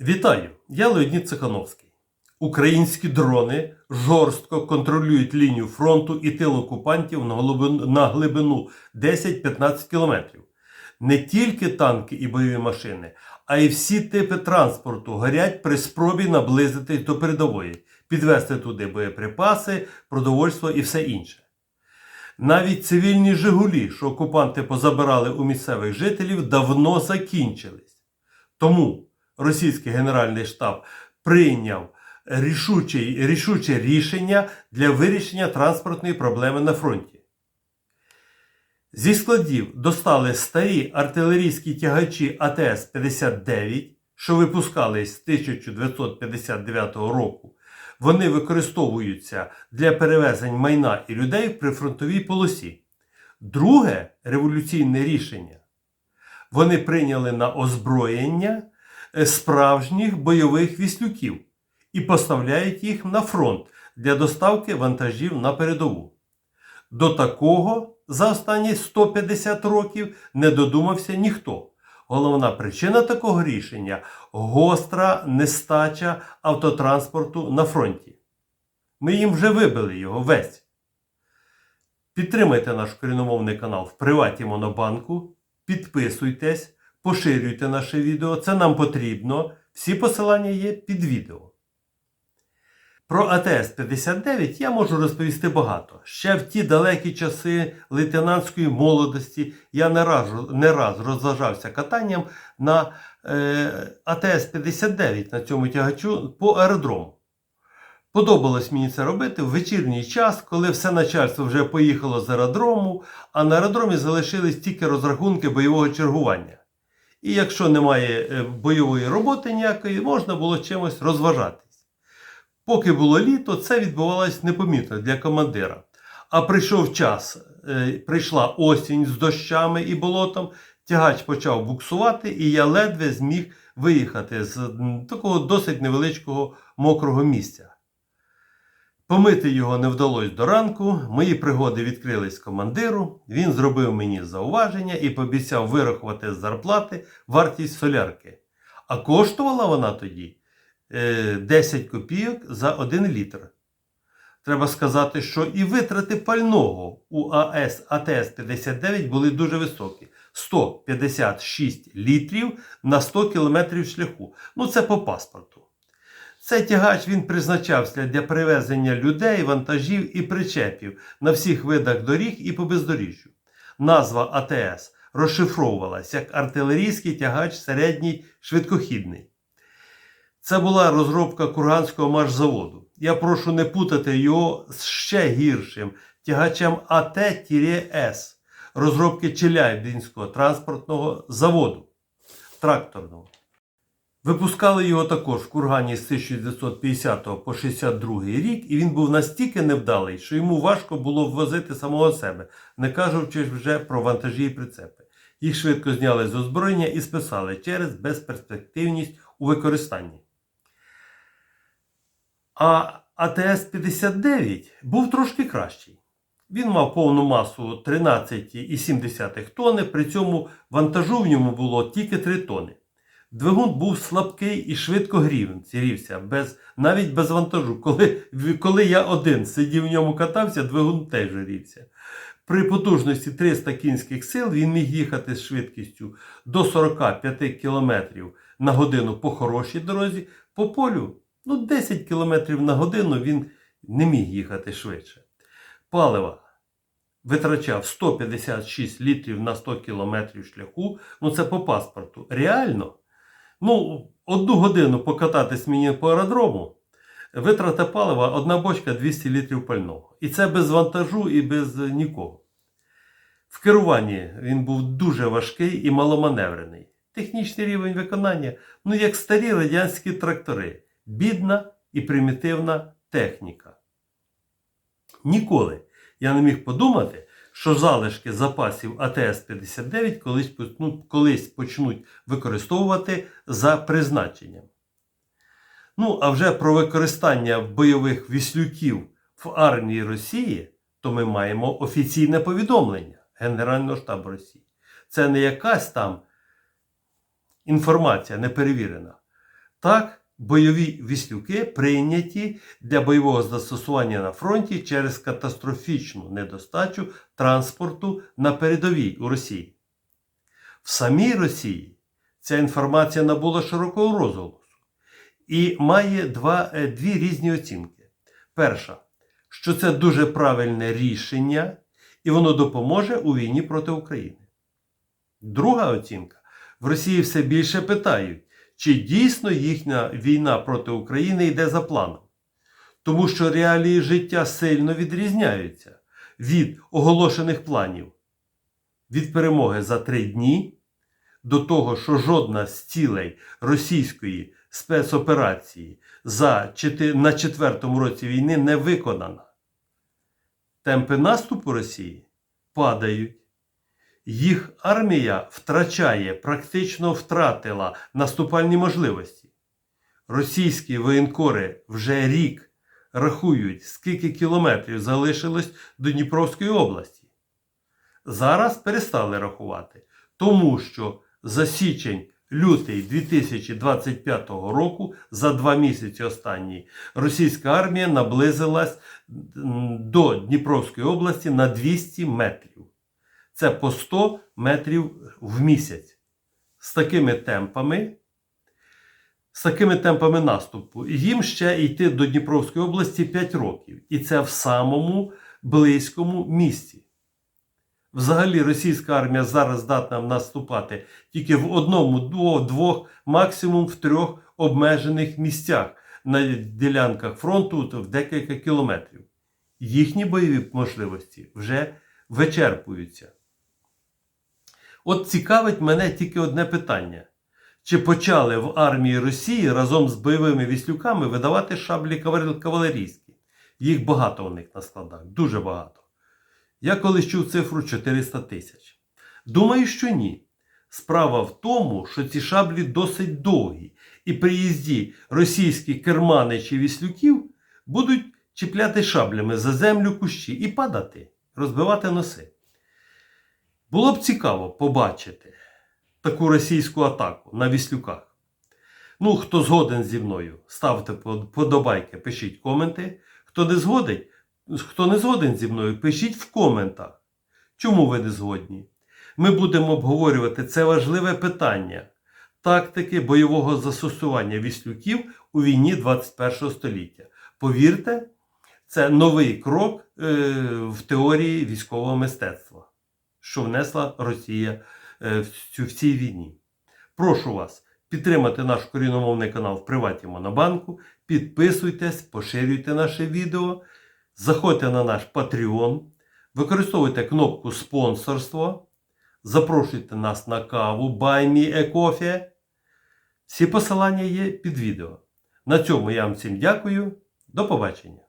Вітаю! Я Леонід Цихановський. Українські дрони жорстко контролюють лінію фронту і тил окупантів на глибину, на глибину 10-15 кілометрів. Не тільки танки і бойові машини, а й всі типи транспорту горять при спробі наблизитись до передової, підвести туди боєприпаси, продовольство і все інше. Навіть цивільні Жигулі, що окупанти позабирали у місцевих жителів, давно закінчились. Тому російський генеральний штаб прийняв рішуче, рішуче рішення для вирішення транспортної проблеми на фронті. Зі складів достали старі артилерійські тягачі АТС-59, що випускались з 1959 року. Вони використовуються для перевезень майна і людей в прифронтовій полосі. Друге революційне рішення. Вони прийняли на озброєння справжніх бойових віслюків і поставляють їх на фронт для доставки вантажів на передову. До такого за останні 150 років не додумався ніхто. Головна причина такого рішення гостра нестача автотранспорту на фронті. Ми їм вже вибили його весь. Підтримайте наш коріномовний канал в Приваті Монобанку, підписуйтесь, поширюйте наше відео. Це нам потрібно. Всі посилання є під відео. Про АТС-59 я можу розповісти багато. Ще в ті далекі часи лейтенантської молодості я не раз, не раз розважався катанням на е, АТС-59 на цьому тягачу по аеродрому. Подобалось мені це робити в вечірній час, коли все начальство вже поїхало з аеродрому, а на аеродромі залишились тільки розрахунки бойового чергування. І якщо немає е, бойової роботи ніякої, можна було чимось розважатись. Поки було літо, це відбувалось непомітно для командира. А прийшов час, е, прийшла осінь з дощами і болотом, тягач почав буксувати, і я ледве зміг виїхати з такого досить невеличкого мокрого місця. Помити його не вдалося до ранку, мої пригоди відкрились командиру, він зробив мені зауваження і пообіцяв вирахувати з зарплати вартість солярки. А коштувала вона тоді е, 10 копійок за 1 літр. Треба сказати, що і витрати пального у АС АТС-59 були дуже високі. 156 літрів на 100 кілометрів шляху. Ну, це по паспорту. Цей тягач він призначався для перевезення людей, вантажів і причепів на всіх видах доріг і по бездоріжжю. Назва АТС розшифровувалась як артилерійський тягач середній швидкохідний. Це була розробка Курганського маршзаводу. Я прошу не путати його з ще гіршим тягачем АТ-С розробки Челябинського транспортного заводу тракторного. Випускали його також в Кургані з 1950 по 62 рік, і він був настільки невдалий, що йому важко було ввозити самого себе, не кажучи вже про вантажі і прицепи. Їх швидко зняли з озброєння і списали через безперспективність у використанні. А АТС-59 був трошки кращий. Він мав повну масу 13,7 тонни, при цьому вантажу в ньому було тільки 3 тонни. Двигун був слабкий і швидко грівся, без, навіть без вантажу. Коли, коли я один сидів в ньому катався, двигун теж грівся. При потужності 300 кінських сил він міг їхати з швидкістю до 45 км на годину по хорошій дорозі, по полю ну, 10 км на годину він не міг їхати швидше. Палива витрачав 156 літрів на 100 км шляху, ну це по паспорту. Реально, ну, одну годину покататись мені по аеродрому, витрата палива одна бочка 200 літрів пального. І це без вантажу і без нікого. В керуванні він був дуже важкий і маломаневрений. Технічний рівень виконання, ну як старі радянські трактори, бідна і примітивна техніка. Ніколи я не міг подумати, що залишки запасів АТС-59 колись, ну, колись почнуть використовувати за призначенням. Ну, а вже про використання бойових віслюків в армії Росії, то ми маємо офіційне повідомлення Генерального штабу Росії. Це не якась там інформація неперевірена. Так, бойові віслюки прийняті для бойового застосування на фронті через катастрофічну недостачу транспорту на передовій у Росії. В самій Росії ця інформація набула широкого розголосу і має два, е, дві різні оцінки. Перша, що це дуже правильне рішення, і воно допоможе у війні проти України. Друга оцінка: в Росії все більше питають, чи дійсно їхня війна проти України йде за планом. Тому що реалії життя сильно відрізняються від оголошених планів від перемоги за три дні до того, що жодна з цілей російської спецоперації за, на четвертому році війни не виконана. Темпи наступу Росії падають. Їх армія втрачає, практично втратила наступальні можливості. Російські воєнкори вже рік рахують, скільки кілометрів залишилось до Дніпровської області. Зараз перестали рахувати, тому що за січень лютий 2025 року, за два місяці останні, російська армія наблизилась до Дніпровської області на 200 метрів. Це по 100 метрів в місяць. З такими темпами, з такими темпами наступу. Їм ще йти до Дніпровської області 5 років. І це в самому близькому місці. Взагалі російська армія зараз здатна наступати тільки в одному, двох, максимум в трьох обмежених місцях на ділянках фронту в декілька кілометрів. Їхні бойові можливості вже вичерпуються. От цікавить мене тільки одне питання: чи почали в армії Росії разом з бойовими віслюками видавати шаблі кавалерійські? Їх багато у них на складах, дуже багато. Я колись чув цифру 400 тисяч. Думаю, що ні. Справа в тому, що ці шаблі досить довгі, і при їзді російські кермани чи віслюків будуть чіпляти шаблями за землю кущі і падати, розбивати носи. Було б цікаво побачити таку російську атаку на віслюках. Ну, хто згоден зі мною, ставте подобайки, пишіть коменти. Хто не згоден, хто не згоден зі мною, пишіть в коментах. Чому ви не згодні? Ми будемо обговорювати це важливе питання тактики бойового застосування віслюків у війні 21 століття. Повірте, це новий крок е, в теорії військового мистецтва, що внесла Росія е, в, цій війні. Прошу вас підтримати наш коріномовний канал в Приваті Монобанку, підписуйтесь, поширюйте наше відео, заходьте на наш Patreon, використовуйте кнопку спонсорство. Запрошуйте нас на каву Buy Me a Coffee. Всі посилання є під відео. На цьому я вам всім дякую. До побачення.